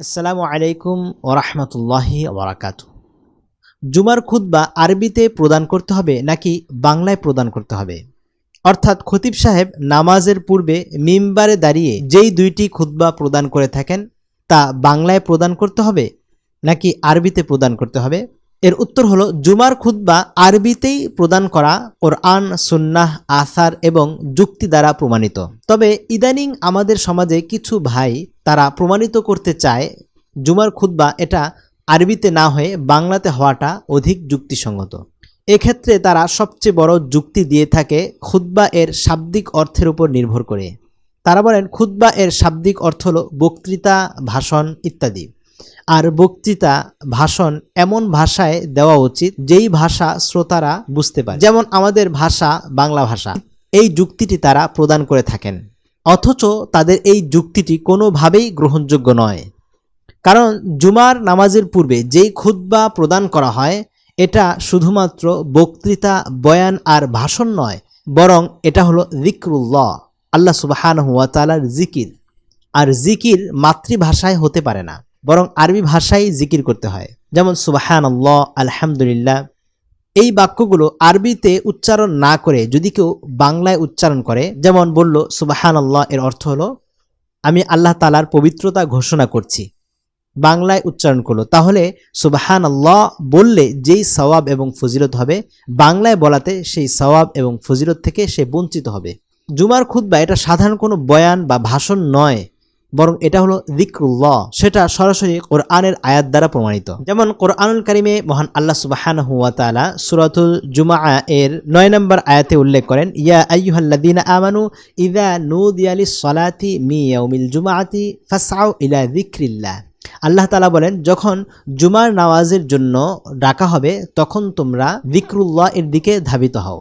আসসালামু আলাইকুম ওরহমতুল্লাহি ওবরাকাতু জুমার খুতবা আরবিতে প্রদান করতে হবে নাকি বাংলায় প্রদান করতে হবে? অর্থাৎ খতিব সাহেব নামাজের পূর্বে মিম্বারে দাঁড়িয়ে যেই দুইটি খুতবা প্রদান করে থাকেন, তা বাংলায় প্রদান করতে হবে নাকি আরবিতে প্রদান করতে হবে? এর উত্তর হলো, জুমার খুতবা আরবিতেই প্রদান করা কোরআন, সুন্নাহ, আসার এবং যুক্তি দ্বারা প্রমাণিত। তবে ইদানিং আমাদের সমাজে কিছু ভাই তারা প্রমাণিত করতে চায়, জুমার খুতবা এটা আরবিতে না হয়ে বাংলাতে হওয়াটা অধিক যুক্তিসঙ্গত। এক্ষেত্রে তারা সবচেয়ে বড় যুক্তি দিয়ে থাকে খুতবা এর শাব্দিক অর্থের উপর নির্ভর করে। তারা বলেন, খুতবা এর শাব্দিক অর্থ হলো বক্তৃতা, ভাষণ ইত্যাদি। আর বক্তৃতা, ভাষণ এমন ভাষায় দেওয়া উচিত যেই ভাষা শ্রোতারা বুঝতে পারে। যেমন আমাদের ভাষা বাংলা ভাষা। এই যুক্তিটি তারা প্রদান করে থাকেন। অথচ তাদের এই যুক্তিটি কোনোভাবেই গ্রহণযোগ্য নয়। কারণ জুমার নামাজের পূর্বে যেই খুতবা প্রদান করা হয়, এটা শুধুমাত্র বক্তৃতা, বয়ান আর ভাষণ নয়, বরং এটা হলো জিক্রুল্লাহ আল্লাহ সুবাহান হুয়া তালার জিকির। আর জিকির মাতৃভাষায় হতে পারে না, বরং আরবি ভাষায় জিকির করতে হয়। যেমন সুবাহান আল্লাহ আলহামদুলিল্লাহ এই বাক্যগুলো আরবিতে উচ্চারণ না করে যদি কেউ বাংলায় উচ্চারণ করে, যেমন বলল সুবাহান আল্লাহ এর অর্থ হলো, আমি আল্লাহ তালার পবিত্রতা ঘোষণা করছি। বাংলায় উচ্চারণ করল, তাহলে সুবাহান আল্লাহ বললে যেই সওয়াব এবং ফজিলত হবে, বাংলায় বলাতে সেই সওয়াব এবং ফজিলত থেকে সে বঞ্চিত হবে। জুমার খুদ্া এটা সাধারণ কোনো বয়ান বা ভাষণ নয়। বরং এটা হলো দিক্রুল্লাহ সেটা সরাসরি কোরআনের আয়াত দ্বারা প্রমাণিত। যেমন কোরআনুল কারিমে মহান আল্লাহ সুবাহান হুয়া তালা সুরাতুল জুমা এর নয় নম্বর আয়াতে উল্লেখ করেন, ইয়া আইয়ুহাল্লাদিনা আমানু ইদা নুদিয়ালি সলাতি মি ইয়াউমিল জুমাআতি ফাসআউ ইলা যিকরিল্লাহ। আল্লাহ তালা বলেন, যখন জুমার নামাজের জন্য ডাকা হবে, তখন তোমরা দিক্রুল্লাহ এর দিকে ধাবিত হও।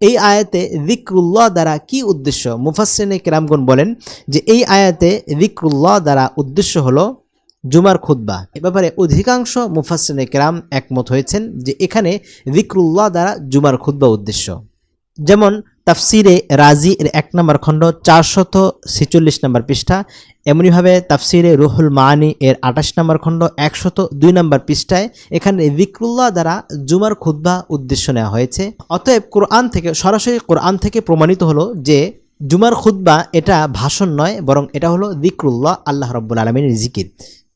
এই আয়াতে দিক্রুল্লাহ দ্বারা কি উদ্দেশ্য? মুফাসিনে কেরামগুন বলেন যে এই আয়াতে দিক্রুল্লাহ দ্বারা উদ্দেশ্য হলো জুমার খুদ্া এ ব্যাপারে অধিকাংশ মুফাসিনে কেরাম একমত হয়েছেন যে এখানে দিক্রুল্লাহ দ্বারা জুমার খুদ্া উদ্দেশ্য। যেমন তাফসিরে রাজি এর এক নম্বর খণ্ড চারশত ছেচল্লিশ নম্বর পৃষ্ঠা। এমনিভাবে তাফসিরে রুহুল মানি এর আঠাশ নম্বর খণ্ড একশত দুই নম্বর পৃষ্ঠায় এখানে বিক্রুল্লাহ দ্বারা জুমার খুদ্া উদ্দেশ্য নেওয়া হয়েছে। অতএব কোরআন থেকে, সরাসরি কোরআন থেকে প্রমাণিত হলো যে জুমার খুদ্া এটা ভাষণ নয়, বরং এটা হলো দিক্রুল্লাহ আল্লাহ রব্বুল আলমিনের জিকির।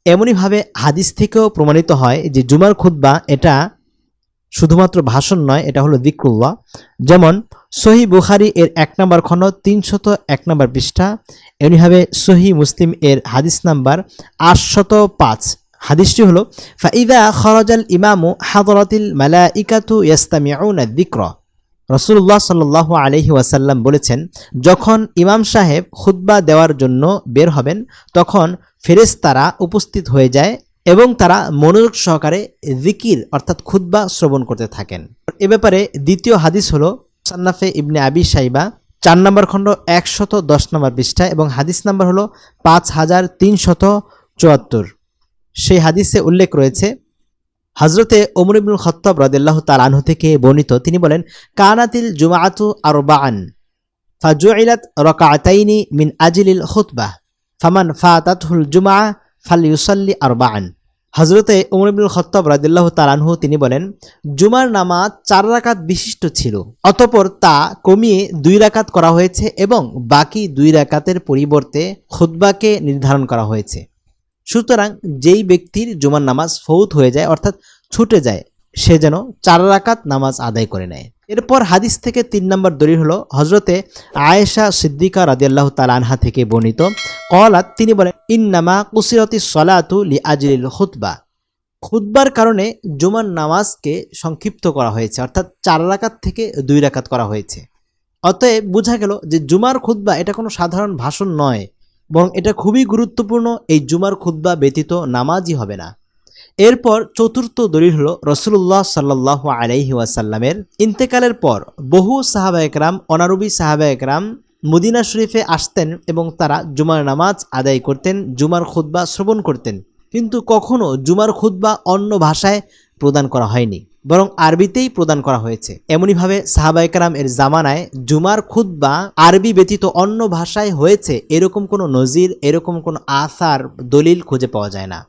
এমনইভাবে হাদিস থেকেও প্রমাণিত হয় যে জুমার খুদ্া এটা শুধুমাত্র ভাষণ নয়, এটা হলো দিক্রুল্লাহ যেমন সহি বুখারি এর এক নম্বর খণ্ড তিনশত এক নম্বর পৃষ্ঠা। এমনিভাবে সহি মুসলিম এর হাদিস নাম্বার আটশত পাঁচ। হাদিসটি হলো, ফাইদা খরজাল ইমামু হাদরাতিল মালা ইকাতু ইয়াস্তামিউনা দিক্র রসুল্লাহ সাল্লাহ আলহি ওয়াসাল্লাম বলেছেন, যখন ইমাম সাহেব খুদ্া দেওয়ার জন্য বের হবেন, তখন ফেরেশতারা উপস্থিত হয়ে যায় এবং তারা মনোযোগ সহকারে জিকির অর্থাৎ খুদ্া শ্রবণ করতে থাকেন। এ ব্যাপারে দ্বিতীয় হাদিস হলো সান্নাফে ইবনে আবি সাইবা চার নম্বর খণ্ড একশত দশ নম্বর পৃষ্ঠা এবং হাদিস নাম্বার হলো পাঁচ হাজার তিনশত চুয়াত্তর। সেই হাদিসে উল্লেখ রয়েছে হজরতে ওমর ইবনুল খত্তব রদাল্লাহ তাল আনহু থেকে বর্ণিত, তিনি বলেন, কানাতিল জুমাআতু আরবাআন, ফাজুইলাত রকাআতাইনি মিন আজিলিল খুতবাহ ফামান ফাতাতহুল জুমা ফাল ইউসাল্লি আরবাআন। হজরতে উমর ইবনুল খত্তাব রাদিল্লাহ তালানহু তিনি বলেন, জুমার নামাজ চার রাকাত বিশিষ্ট ছিল, অতপর তা কমিয়ে দুই রাকাত করা হয়েছে এবং বাকি দুই রাকাতের পরিবর্তে খুদ্বাকে নির্ধারণ করা হয়েছে। সুতরাং যেই ব্যক্তির জুমার নামাজ ফৌত হয়ে যায়, অর্থাৎ ছুটে যায়, সে যেন চার রাকাত নামাজ আদায় করে নেয়। এরপর হাদিস থেকে তিন নম্বর দলিল হলো হজরতে আয়েশা সিদ্দিকা রাদিয়াল্লাহ তাল আনহা থেকে বর্ণিত কলাত, তিনি বলেন, ইন্নামা কুসিরতি সলাতু লি আজলিল খুতবা। খুতবার কারণে জুমার নামাজকে সংক্ষিপ্ত করা হয়েছে, অর্থাৎ চার রাকাত থেকে দুই রাকাত করা হয়েছে। অতএব বোঝা গেল যে জুমার খুতবা এটা কোনো সাধারণ ভাষণ নয়, বরং এটা খুবই গুরুত্বপূর্ণ, এই জুমার খুতবা ব্যতীত নামাজই হবে না। এরপর চতুর্থ দলিল হল রসুল্লাহ সাল্লাহ আলাইহি ওয়াসাল্লামের ইন্তেকালের পর বহু সাহাবা একরাম অনারবি সাহাবা একরাম মদিনা শরীফে আসতেন এবং তারা জুমার নামাজ আদায় করতেন, জুমার খুদ্া শ্রবণ করতেন। কিন্তু কখনো জুমার খুদ্া অন্য ভাষায় প্রদান করা হয়নি, বরং আরবিতেই প্রদান করা হয়েছে। এমনইভাবে সাহাবাইকারাম এর জামানায় জুমার খুদ্া আরবি ব্যতীত অন্য ভাষায় হয়েছে, এরকম কোনো নজির, এরকম কোনো আসার দলিল খুঁজে পাওয়া যায় না।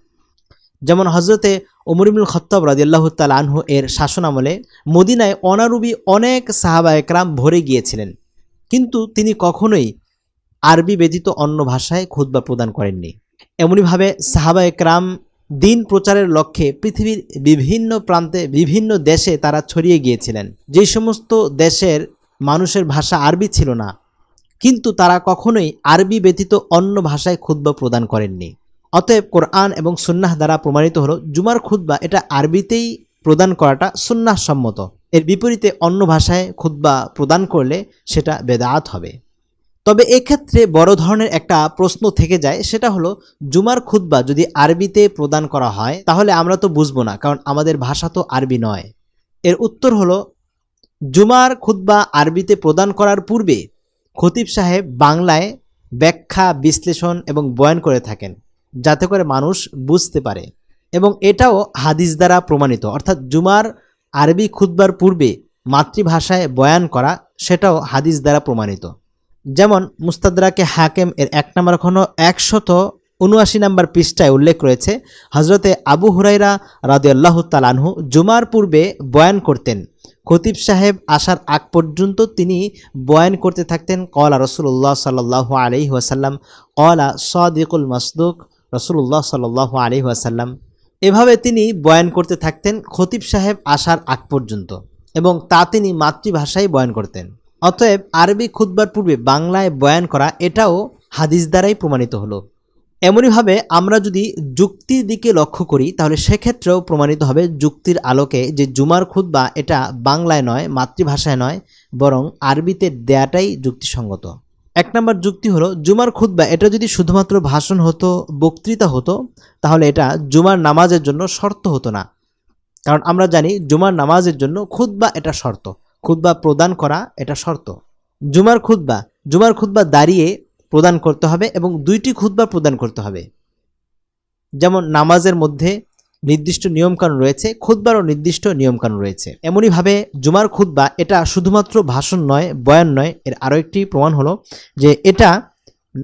যেমন হজরতে ওমরিমুল খত্তাব রাজিয়াল্লাহ তাল আনহু এর শাসনামলে মদিনায় অনারবি অনেক সাহাবা একরাম ভরে গিয়েছিলেন। কিন্তু তিনি কখনোই আরবি ব্যতীত অন্য ভাষায় খুদ্া প্রদান করেননি। এমনইভাবে সাহাবা একরাম দিন প্রচারের লক্ষ্যে পৃথিবীর বিভিন্ন প্রান্তে বিভিন্ন দেশে তারা ছড়িয়ে গিয়েছিলেন। যে সমস্ত দেশের মানুষের ভাষা আরবি ছিল না, কিন্তু তারা কখনোই আরবি ব্যতীত অন্য ভাষায় খুদ্া প্রদান করেননি। অতএব কোরআন এবং সুন্নাহ দ্বারা প্রমাণিত হলো, জুমার খুদ্া এটা আরবিতেই প্রদান করাটা সুন্নাহ সম্মত এর বিপরীতে অন্য ভাষায় খুদ্া প্রদান করলে সেটা বেদাত হবে। তবে এক্ষেত্রে বড় ধরনের একটা প্রশ্ন থেকে যায়, সেটা হলো, জুমার খুদ্া যদি আরবিতে প্রদান করা হয়, তাহলে আমরা তো বুঝব না, কারণ আমাদের ভাষা তো আরবি নয়। এর উত্তর হলো, জুমার খুদ্া আরবিতে প্রদান করার পূর্বে খতিব সাহেব বাংলায় ব্যাখ্যা, বিশ্লেষণ এবং বয়ান করে থাকেন, যাতে করে মানুষ বুঝতে পারে। এবং এটাও হাদিস দ্বারা প্রমাণিত, অর্থাৎ জুমার আরবি খুদ্বার পূর্বে মাতৃভাষায় বয়ান করা সেটাও হাদিস দ্বারা প্রমাণিত। যেমন মুস্তাদরাকে হাকেম এর এক নম্বর খনো একশত উনআশি নম্বর পৃষ্ঠায় উল্লেখ রয়েছে হজরতে আবু হুরাইরা রাদিয়াল্লাহ তালানহু জুমার পূর্বে বয়ান করতেন। খতিব সাহেব আসার আগ পর্যন্ত তিনি বয়ান করতে থাকতেন কলা রসুল্লাহ সাল্লাহ আলি ওয়াসাল্লাম কলা সদিকুল মাসদুক রসুল্লাহ সাল্লাহ আলি ওয়াসাল্লাম। এভাবে তিনি বয়ান করতে থাকতেন খতিব সাহেব আসার আগ পর্যন্ত এবং তা তিনি মাতৃভাষায় বয়ান করতেন। অতএব আরবি খুদ্বার পূর্বে বাংলায় বয়ান করা এটাও হাদিস দ্বারাই প্রমাণিত হলো। এমনইভাবে আমরা যদি যুক্তির দিকে লক্ষ্য করি, তাহলে সেক্ষেত্রেও প্রমাণিত হবে যুক্তির আলোকে যে জুমার খুদ্া এটা বাংলায় নয়, মাতৃভাষায় নয়, বরং আরবিতে দেয়াটাই যুক্তিসঙ্গত। এক নম্বর যুক্তি হলো, জুমার খুদ্া এটা যদি শুধুমাত্র ভাষণ হতো, বক্তৃতা হতো, তাহলে এটা জুমার নামাজের জন্য শর্ত হতো না। কারণ আমরা জানি, জুমার নামাজের জন্য খুদ্া এটা শর্ত। খুদ্া প্রদান করা এটা শর্ত। জুমার খুদ্া জুমার খুদ্া দাঁড়িয়ে প্রদান করতে হবে এবং দুইটি খুদ্া প্রদান করতে হবে। যেমন নামাজের মধ্যে নির্দিষ্ট নিয়মকানুন রয়েছে খুদ্বারও নির্দিষ্ট নিয়মকানুন রয়েছে। এমনইভাবে জুমার খুদ্া এটা শুধুমাত্র ভাষণ নয়, বয়ান নয়, এর আরও একটি প্রমাণ হলো যে এটা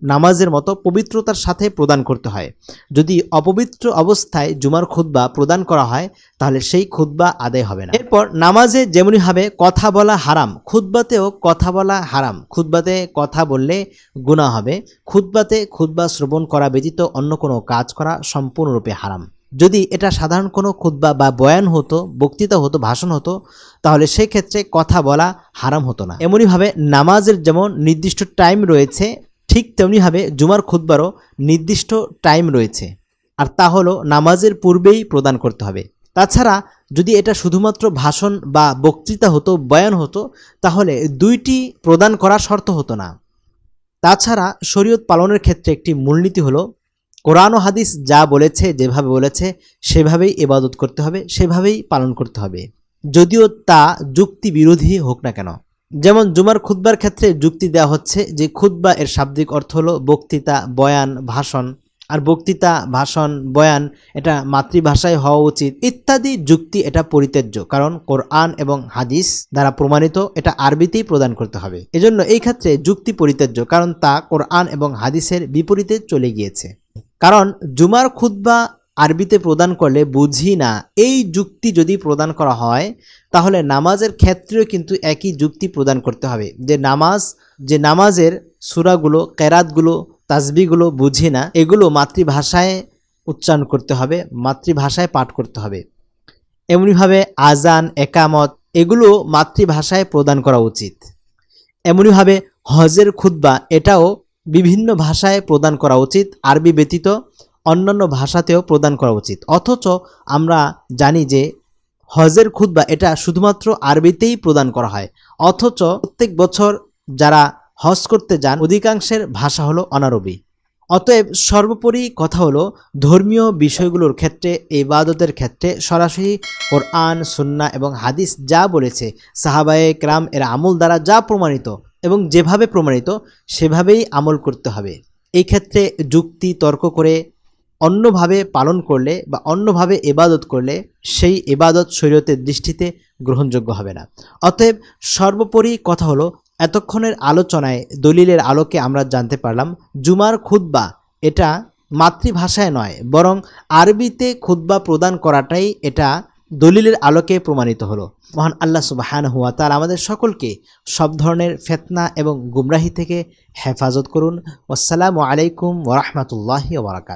নামাজের মতো পবিত্রতার সাথে প্রদান করতে হয়। যদি অপবিত্র অবস্থায় জুমার খুদ্া প্রদান করা হয়, তাহলে সেই খুদ্া আদায় হবে না। এরপর নামাজে যেমনিভাবে কথা বলা হারাম খুদ্বাতেও কথা বলা হারাম। খুদ্বাতে কথা বললে গুণা হবে। খুদ্বাতে খুদ্া শ্রবণ করা ব্যতীত অন্য কোনো কাজ করা সম্পূর্ণরূপে হারাম। যদি এটা সাধারণ কোনো খুদ্া বা বয়ান হতো, বক্তৃতা হতো, ভাষণ হতো, তাহলে সেই ক্ষেত্রে কথা বলা হারাম হতো না। এমনইভাবে নামাজের যেমন নির্দিষ্ট টাইম রয়েছে, ঠিক তেমনিভাবে জুমার খুদ্বারও নির্দিষ্ট টাইম রয়েছে। আর তা হলো নামাজের পূর্বেই প্রদান করতে হবে। তাছাড়া যদি এটা শুধুমাত্র ভাষণ বা বক্তৃতা হতো, বয়ান হতো, তাহলে দুইটি প্রদান করা শর্ত হতো না। তাছাড়া শরীয়ত পালনের ক্ষেত্রে একটি মূলনীতি হলো কোরআন ও হাদিস যা বলেছে, যেভাবে বলেছে, সেভাবেই ইবাদত করতে হবে, সেভাবেই পালন করতে হবে। যদিও তা যুক্তি বিরোধী হোক না কেন। যেমন জুমার খুদ্বার ক্ষেত্রে যুক্তি দেওয়া হচ্ছে যে খুদ্া এর শাব্দিক অর্থ হলো বক্তৃতা, বয়ান, ভাষণ। আর বক্তৃতা, ভাষণ, বয়ান এটা মাতৃভাষায় হওয়া উচিত। ইত্যাদি যুক্তি এটা পরিত্যাজ্য, কারণ কোরআন এবং হাদিস দ্বারা প্রমাণিত এটা আরবিতেই প্রদান করতে হবে। এজন্য এই ক্ষেত্রে যুক্তি পরিত্যাজ্য, কারণ তা কোরআন এবং হাদিসের বিপরীতে চলে গিয়েছে। কারণ জুমার খুদ্া আরবিতে প্রদান করলে বুঝি না। এই যুক্তি যদি প্রদান করা হয়, তাহলে নামাজের ক্ষেত্রেও কিন্তু একই যুক্তি প্রদান করতে হবে। যে নামাজ, যে নামাজের সুরাগুলো, কেরাতগুলো তাজবিগুলো বুঝি না, এগুলো মাতৃভাষায় উচ্চারণ করতে হবে, মাতৃভাষায় পাঠ করতে হবে। এমনিভাবে আজান, একামত, এগুলো মাতৃভাষায় প্রদান করা উচিত। এমনিভাবে হজের খুদ্া এটাও বিভিন্ন ভাষায় প্রদান করা উচিত, আরবি ব্যতীত অন্যান্য ভাষাতেও প্রদান করা উচিত। অথচ আমরা জানি যে হজের খুদ্া এটা শুধুমাত্র আরবিতেই প্রদান করা হয়। অথচ প্রত্যেক বছর যারা হজ করতে যান, অধিকাংশের ভাষা হলো অনারবি। অতএব সর্বোপরি কথা হলো, ধর্মীয় বিষয়গুলোর ক্ষেত্রে, ইবাদতের ক্ষেত্রে সরাসরি কোরআন সুন্না এবং হাদিস যা বলেছে, সাহাবায়ে ক্রাম এর আমল দ্বারা যা প্রমাণিত এবং যেভাবে প্রমাণিত, সেভাবেই আমল করতে হবে। এই ক্ষেত্রে যুক্তি, তর্ক করে অন্যভাবে পালন করলে বা অন্যভাবে এবাদত করলে সেই এবাদত শরীয়তের দৃষ্টিতে গ্রহণযোগ্য হবে না। অতএব সর্বোপরি কথা হলো, এতক্ষণের আলোচনায়, দলিলের আলোকে আমরা জানতে পারলাম, জুমার খুতবা এটা মাতৃভাষায় নয়, বরং আরবিতে খুতবা প্রদান করাটাই এটা দলিলের আলোকে প্রমাণিত হলো। মহান আল্লাহ সুবাহান হুয়া তার আমাদের সকলকে সব ধরনের ফেতনা এবং গুমরাহি থেকে হেফাজত করুন। আসসালামু আলাইকুম ওরহমতুল্লাহি ওবরাকাত